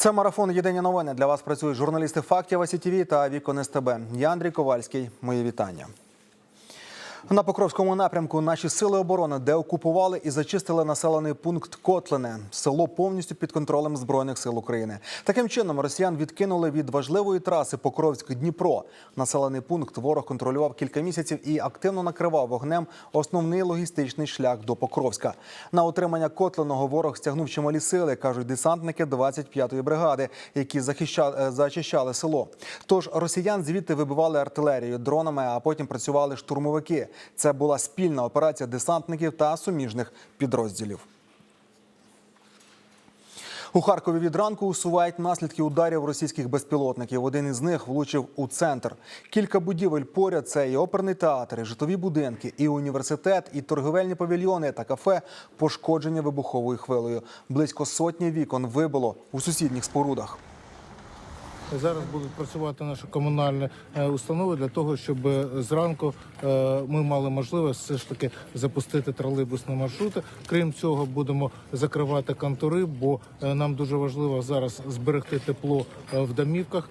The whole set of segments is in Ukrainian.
Це марафон Єдині новини. Для вас працюють журналісти фактів АСІТІВІ та Вікон СТБ. Я Андрій Ковальський. Мої вітання. На Покровському напрямку наші сили оборони деокупували і зачистили населений пункт Котлине. Село повністю під контролем збройних сил України. Таким чином росіян відкинули від важливої траси Покровськ-Дніпро. Населений пункт ворог контролював кілька місяців і активно накривав вогнем основний логістичний шлях до Покровська. На утримання Котлиного ворог стягнув чималі сили, кажуть десантники 25-ї бригади, які захищали е, зачищали село. Тож росіян звідти вибивали артилерією, дронами, а потім працювали штурмовики. Це була спільна операція десантників та суміжних підрозділів. У Харкові від ранку усувають наслідки ударів російських безпілотників. Один із них влучив у центр. Кілька будівель поряд це і оперний театр, і житлові будинки, і університет, і торговельні павільйони та кафе пошкоджені вибуховою хвилею. Близько сотні вікон вибило у сусідніх спорудах. Зараз будуть працювати наші комунальні е, установи для того, щоб е, зранку е, ми мали можливість все ж таки запустити тролейбусні маршрути. Крім цього, будемо закривати контури, бо нам дуже важливо зараз зберегти тепло в домівках.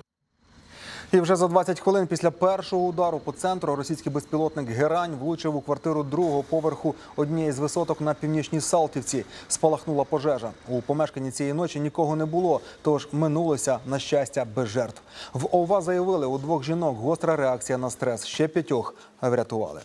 І вже за 20 хвилин після першого удару по центру російський безпілотник Герань влучив у квартиру другого поверху однієї з висоток на північній Салтівці. Спалахнула пожежа. У помешканні цієї ночі нікого не було, тож минулося на щастя без жертв. В ОВА заявили, у двох жінок гостра реакція на стрес. Ще п'ятьох врятували.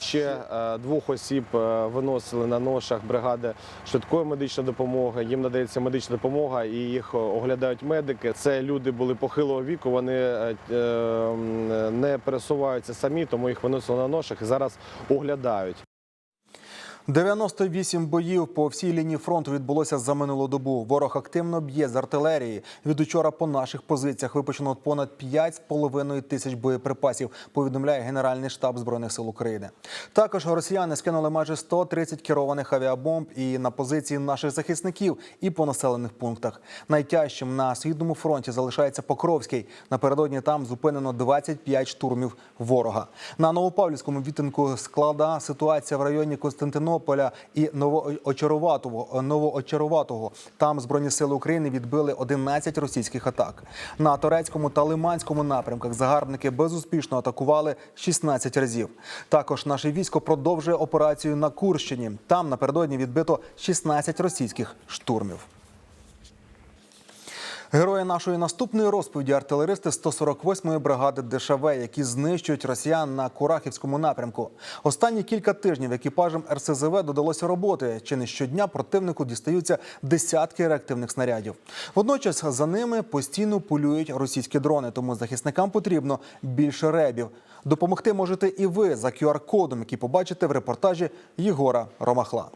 Ще е, двох осіб е, виносили на ношах бригади швидкої медичної допомоги. Їм надається медична допомога і їх оглядають медики. Це люди були похилого віку. Вони е, е, не пересуваються самі, тому їх виносили на ношах і зараз оглядають. 98 боїв по всій лінії фронту відбулося за минулу добу. Ворог активно б'є з артилерії. Від учора по наших позиціях випущено понад 5,5 тисяч боєприпасів. Повідомляє Генеральний штаб збройних сил України. Також росіяни скинули майже 130 керованих авіабомб і на позиції наших захисників, і по населених пунктах. Найтяжчим на східному фронті залишається Покровський. Напередодні там зупинено 25 штурмів ворога. На Новопавлівському відтинку склада ситуація в районі Константинополя і Новоочароватого. Новоочароватого. Там збройні сили України відбили 11 російських атак. На турецькому та лиманському напрямках загарбники безуспішно атакували 16 разів. Також наше військо продовжує операцію на Курщині. Там напередодні відбито 16 російських штурмів. Герої нашої наступної розповіді артилеристи 148-ї бригади ДШВ, які знищують росіян на Курахівському напрямку. Останні кілька тижнів екіпажам РСЗВ додалося роботи. Чи не щодня противнику дістаються десятки реактивних снарядів. Водночас за ними постійно полюють російські дрони, тому захисникам потрібно більше ребів. Допомогти можете і ви за QR-кодом, який побачите в репортажі Єгора Ромахла.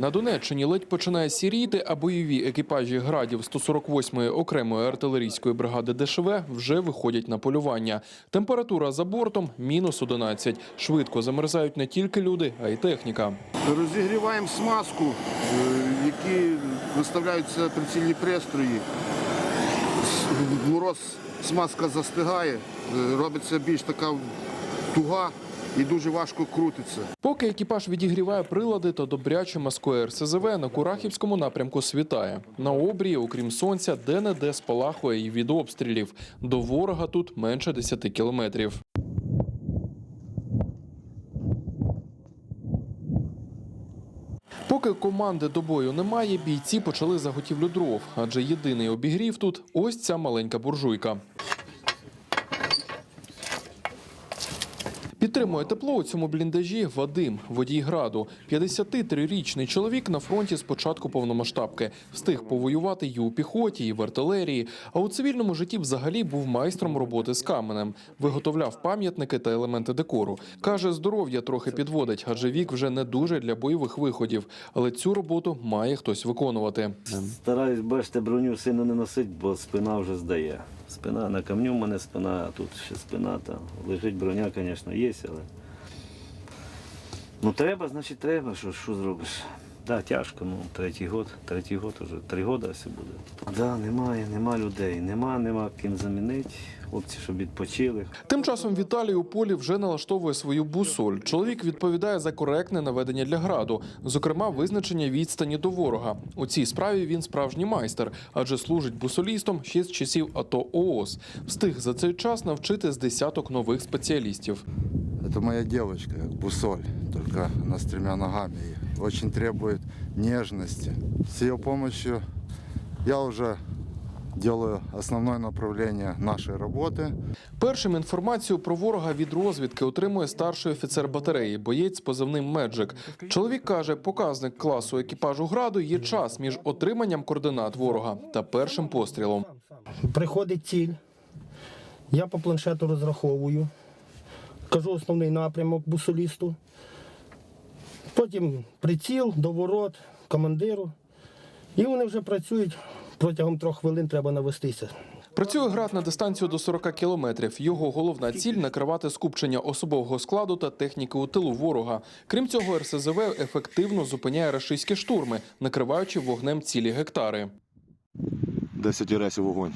На Донеччині ледь починає сіріти, а бойові екіпажі градів 148-ї окремої артилерійської бригади ДШВ вже виходять на полювання. Температура за бортом – мінус 11. Швидко замерзають не тільки люди, а й техніка. Розігріваємо смазку, е, які виставляються прицільні пристрої. Мороз смазка застигає, е, робиться більш така туга і дуже важко крутиться. Поки екіпаж відігріває прилади, то добряче маскує РСЗВ на Курахівському напрямку світає. На обрії, окрім сонця, де-не-де спалахує і від обстрілів. До ворога тут менше 10 кілометрів. Поки команди до бою немає, бійці почали заготівлю дров, адже єдиний обігрів тут ось ця маленька буржуйка. Підтримує тепло у цьому бліндажі Вадим, водій граду. 53-річний чоловік на фронті з початку повномасштабки. Встиг повоювати і у піхоті, і в артилерії. А у цивільному житті взагалі був майстром роботи з каменем. Виготовляв пам'ятники та елементи декору. Каже, здоров'я трохи підводить, адже вік вже не дуже для бойових виходів. Але цю роботу має хтось виконувати. Стараюсь, бачите, броню сильно не носити, бо спина вже здає. Спина на камню в мене спина, а тут ще спина. Та. Лежить броня, звісно, є, але. Ну треба, значить треба, що, що зробиш. Да, тяжко, ну третій год, третій год уже, три роки все буде. Да, немає, нема людей, нема, нема ким замінити. Хлопці, щоб відпочили. Тим часом Віталій у полі вже налаштовує свою бусоль. Чоловік відповідає за коректне наведення для граду, зокрема визначення відстані до ворога. У цій справі він справжній майстер, адже служить бусолістом ще з часів АТО ООС. Встиг за цей час навчити з десяток нових спеціалістів. Это моя девочка, как бусоль, только она с тремя ногами и очень требует нежности. С ее помощью я уже делаю основное направление нашей работы. Першим інформацію про ворога від розвідки отримує старший офіцер батареї, боєць з позивним Меджик. Чоловік каже, показник класу екіпажу граду є час між отриманням координат ворога та першим пострілом. Приходить ціль, я по планшету розраховую, кажу основний напрямок бусолісту, потім приціл, доворот, командиру. І вони вже працюють протягом трьох хвилин треба навестися. Працює град на дистанцію до 40 кілометрів. Його головна ціль накривати скупчення особового складу та техніки у тилу ворога. Крім цього, РСЗВ ефективно зупиняє рашистські штурми, накриваючи вогнем цілі гектари. Десять разів вогонь.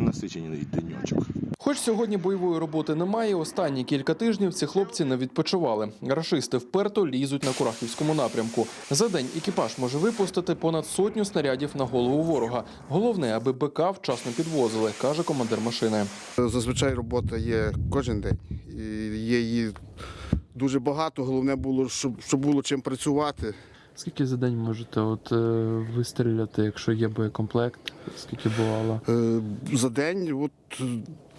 Насичений деньочок. Хоч сьогодні бойової роботи немає, останні кілька тижнів ці хлопці не відпочивали. Рашисти вперто лізуть на Курахівському напрямку. За день екіпаж може випустити понад сотню снарядів на голову ворога. Головне, аби БК вчасно підвозили, каже командир машини. Зазвичай робота є кожен день. Є її дуже багато. Головне було, щоб, щоб було чим працювати. Скільки за день можете от, е, вистріляти, якщо є боєкомплект? Скільки бувало? Е, За день, от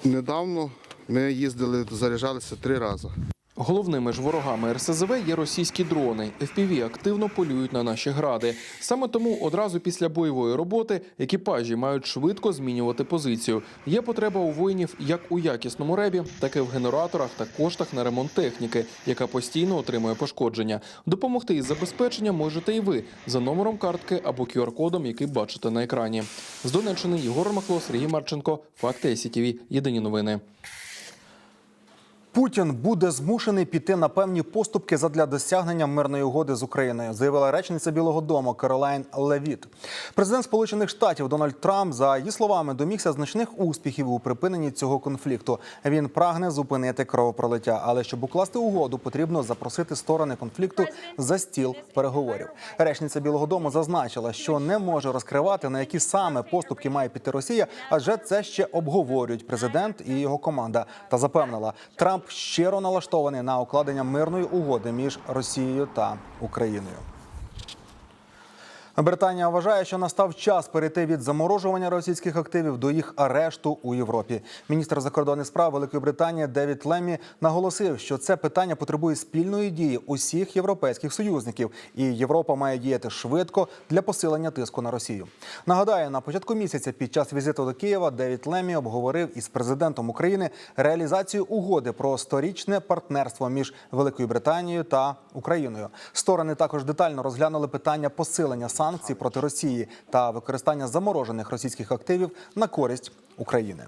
недавно ми їздили, заряджалися три рази. Головними ж ворогами РСЗВ є російські дрони. FPV активно полюють на наші гради. Саме тому одразу після бойової роботи екіпажі мають швидко змінювати позицію. Є потреба у воїнів як у якісному ребі, так і в генераторах та коштах на ремонт техніки, яка постійно отримує пошкодження. Допомогти із забезпеченням можете і ви за номером картки або QR-кодом, який бачите на екрані. З Донеччини Єгор Махло, Сергій Марченко, Факти СІТВ. Єдині новини. Путін буде змушений піти на певні поступки задля досягнення мирної угоди з Україною, заявила речниця Білого Дому Каролайн Левіт. Президент Сполучених Штатів Дональд Трамп, за її словами, домігся значних успіхів у припиненні цього конфлікту. Він прагне зупинити кровопролиття, але щоб укласти угоду, потрібно запросити сторони конфлікту за стіл переговорів. Речниця Білого Дому зазначила, що не може розкривати на які саме поступки має піти Росія, адже це ще обговорюють президент і його команда. Та запевнила, Трамп щиро налаштований на укладення мирної угоди між Росією та Україною. Британія вважає, що настав час перейти від заморожування російських активів до їх арешту у Європі. Міністр закордонних справ Великої Британії Девід Лемі наголосив, що це питання потребує спільної дії усіх європейських союзників, і Європа має діяти швидко для посилення тиску на Росію. Нагадаю, на початку місяця під час візиту до Києва Девід Лемі обговорив із президентом України реалізацію угоди про сторічне партнерство між Великою Британією та Україною. Сторони також детально розглянули питання посилення санкцій проти Росії та використання заморожених російських активів на користь України.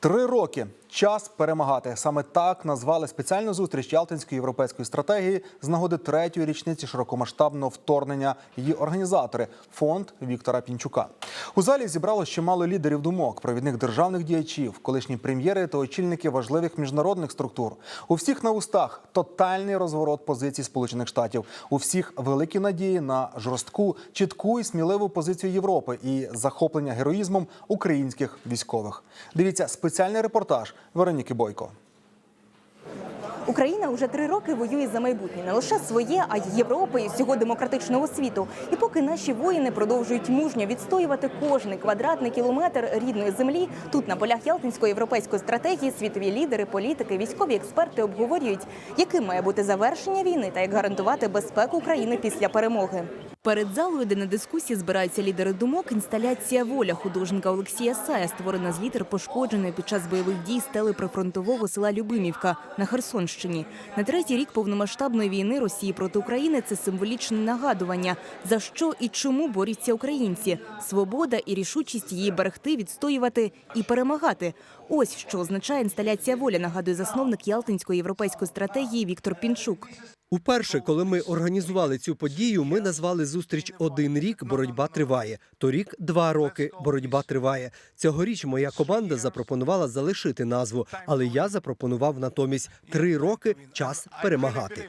Три роки час перемагати. Саме так назвали спеціальну зустріч Ялтинської європейської стратегії з нагоди третьої річниці широкомасштабного вторгнення її організатори фонд Віктора Пінчука. У залі зібрало чимало лідерів думок, провідних державних діячів, колишні прем'єри та очільники важливих міжнародних структур. У всіх на устах тотальний розворот позицій Сполучених Штатів. У всіх великі надії на жорстку, чітку і сміливу позицію Європи і захоплення героїзмом українських військових. Дивіться спеціальний репортаж Вероніки Бойко. Україна вже три роки воює за майбутнє не лише своє, а й Європи і всього демократичного світу. І поки наші воїни продовжують мужньо відстоювати кожний квадратний кілометр рідної землі, тут на полях Ялтинської європейської стратегії світові лідери, політики, військові експерти обговорюють, яким має бути завершення війни та як гарантувати безпеку України після перемоги. Перед залою, де на дискусії збираються лідери думок, інсталяція воля художника Олексія Сая, створена з літер пошкодженої під час бойових дій стели прифронтового села Любимівка на Херсонщині. На третій рік повномасштабної війни Росії проти України це символічне нагадування, за що і чому борються українці. Свобода і рішучість її берегти, відстоювати і перемагати. Ось що означає інсталяція воля, нагадує засновник Ялтинської європейської стратегії Віктор Пінчук. Уперше, коли ми організували цю подію, ми назвали зустріч один рік. Боротьба триває. Торік два роки. Боротьба триває. Цьогоріч моя команда запропонувала залишити назву, але я запропонував натомість три роки час перемагати.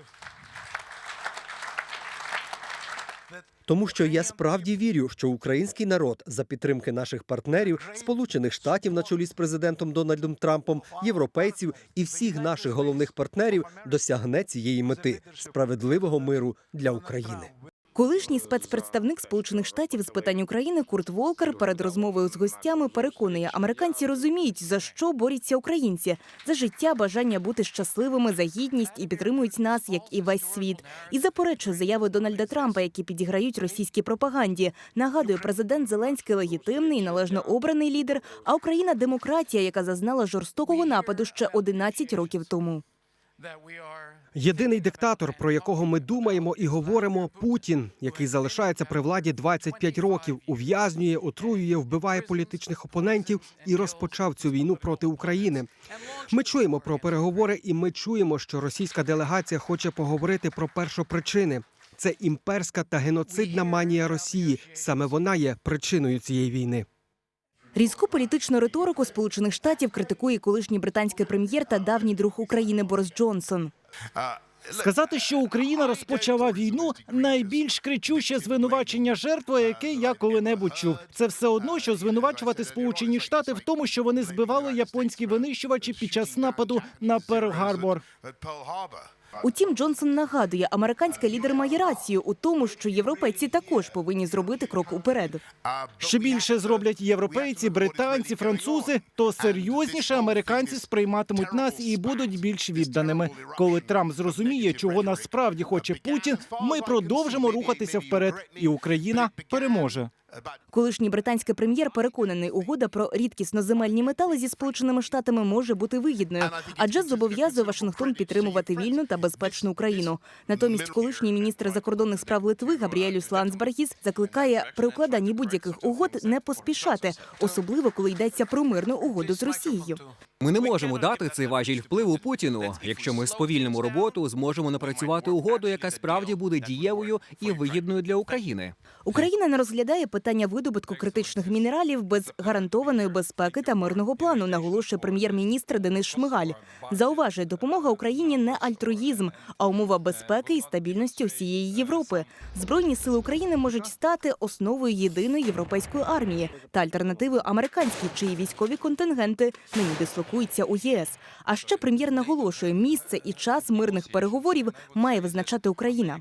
Тому що я справді вірю, що український народ за підтримки наших партнерів, Сполучених Штатів на чолі з президентом Дональдом Трампом, європейців і всіх наших головних партнерів досягне цієї мети справедливого миру для України. Колишній спецпредставник Сполучених Штатів з питань України Курт Волкер перед розмовою з гостями переконує, американці розуміють, за що борються українці за життя, бажання бути щасливими, за гідність і підтримують нас, як і весь світ. І заперечує заяви Дональда Трампа, які підіграють російській пропаганді. Нагадує, президент Зеленський легітимний належно обраний лідер, а Україна демократія, яка зазнала жорстокого нападу ще 11 років тому. Єдиний диктатор, про якого ми думаємо і говоримо, Путін, який залишається при владі 25 років, ув'язнює, отруює, вбиває політичних опонентів і розпочав цю війну проти України. Ми чуємо про переговори, і ми чуємо, що російська делегація хоче поговорити про першопричини. Це імперська та геноцидна манія Росії. Саме вона є причиною цієї війни. Різку політичну риторику Сполучених Штатів критикує колишній британський прем'єр та давній друг України Борис Джонсон. Сказати, що Україна розпочала війну найбільш кричуще звинувачення жертви, яке я коли-небудь чув. Це все одно, що звинувачувати Сполучені Штати в тому, що вони збивали японські винищувачі під час нападу на Перл-Гарбор. Утім, Джонсон нагадує, американський лідер має рацію у тому, що європейці також повинні зробити крок уперед. Що більше зроблять європейці, британці, французи, то серйозніше американці сприйматимуть нас і будуть більш відданими. Коли Трамп зрозуміє, чого насправді хоче Путін, ми продовжимо рухатися вперед, і Україна переможе. Колишній британський прем'єр переконаний, угода про рідкісноземельні метали зі сполученими штатами може бути вигідною, адже зобов'язує Вашингтон підтримувати вільну та безпечну Україну. Натомість, колишній міністр закордонних справ Литви Габріелюс Ландсбергіс закликає при укладанні будь-яких угод не поспішати, особливо коли йдеться про мирну угоду з Росією. Ми не можемо дати цей важіль впливу Путіну. Якщо ми сповільнимо роботу, зможемо напрацювати угоду, яка справді буде дієвою і вигідною для України. Україна не розглядає питання видобутку критичних мінералів без гарантованої безпеки та мирного плану, наголошує прем'єр-міністр Денис Шмигаль. Зауважує, допомога Україні не альтруїзм, а умова безпеки і стабільності всієї Європи. Збройні сили України можуть стати основою єдиної європейської армії та альтернативою американській, чиї військові контингенти нині дислокуються у ЄС. А ще прем'єр наголошує, місце і час мирних переговорів має визначати Україна.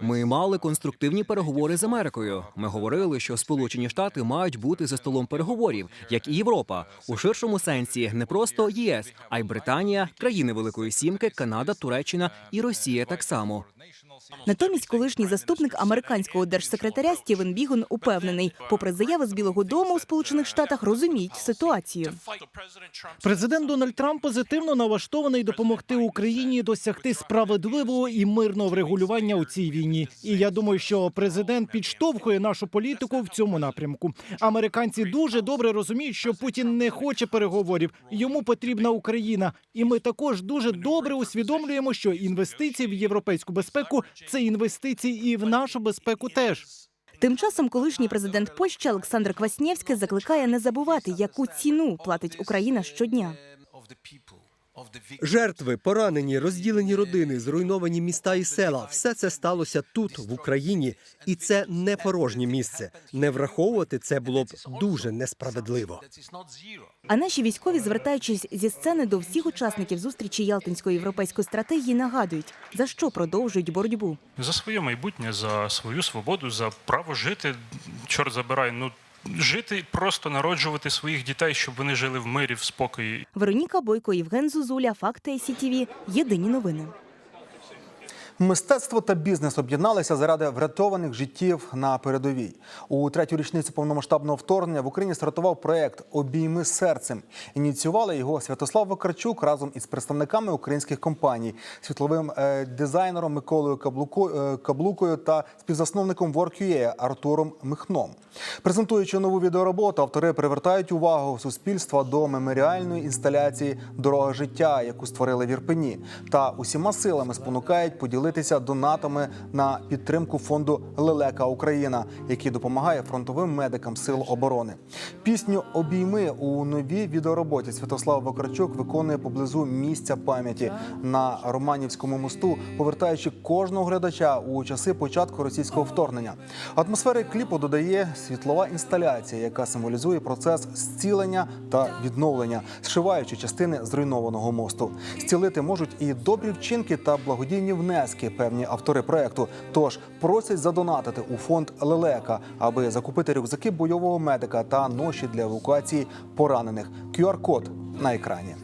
Ми мали конструктивні переговори з Америкою. Ми говорили, що Сполучені Штати мають бути за столом переговорів, як і Європа, у ширшому сенсі не просто ЄС, а й Британія, країни Великої Сімки, Канада, Туреччина і Росія так само. Натомість, колишній заступник американського держсекретаря Стівен Бігон упевнений, попри заяви з Білого Дому у Сполучених Штатах розуміють ситуацію. Президент Дональд Трамп позитивно налаштований допомогти Україні досягти справедливого і мирного врегулювання у цій війні. І я думаю, що президент підштовхує нашу політику в цьому напрямку. Американці дуже добре розуміють, що Путін не хоче переговорів. Йому потрібна Україна. І ми також дуже добре усвідомлюємо, що інвестиції в європейську безпеку це інвестиції і в нашу безпеку теж. Тим часом колишній президент Польщі Олександр Кваснєвський закликає не забувати, яку ціну платить Україна щодня. Жертви, поранені, розділені родини, зруйновані міста і села все це сталося тут, в Україні, і це не порожнє місце. Не враховувати це було б дуже несправедливо. А наші військові, звертаючись зі сцени до всіх учасників зустрічі Ялтинської європейської стратегії, нагадують, за що продовжують боротьбу. за своє майбутнє, за свою свободу, за право жити. Чорт забирай. Ну жити, просто народжувати своїх дітей, щоб вони жили в мирі, в спокої. Вероніка Бойко, Євген Зузуля, Факти СІТІВІ. Єдині новини. Мистецтво та бізнес об'єдналися заради врятованих життів на передовій. У третю річницю повномасштабного вторгнення в Україні стартував проект Обійми серцем. Ініціювали його Святослав Вакарчук разом із представниками українських компаній, світловим е, дизайнером Миколою е, Каблукою та співзасновником WorkUA Артуром Михном. Презентуючи нову відеороботу, автори привертають увагу суспільства до меморіальної інсталяції Дорога життя, яку створили в Ірпені, та усіма силами спонукають поділитися донатами на підтримку фонду Лелека Україна, який допомагає фронтовим медикам сил оборони. Пісню Обійми у новій відеороботі Святослав Вакарчук виконує поблизу місця пам'яті на Романівському мосту, повертаючи кожного глядача у часи початку російського вторгнення. Атмосфери кліпу додає світлова інсталяція, яка символізує процес зцілення та відновлення, зшиваючи частини зруйнованого мосту. Зцілити можуть і добрі вчинки та благодійні внески, певні автори проекту. Тож просять задонатити у фонд Лелека, аби закупити рюкзаки бойового медика та ноші для евакуації поранених. QR-код на екрані.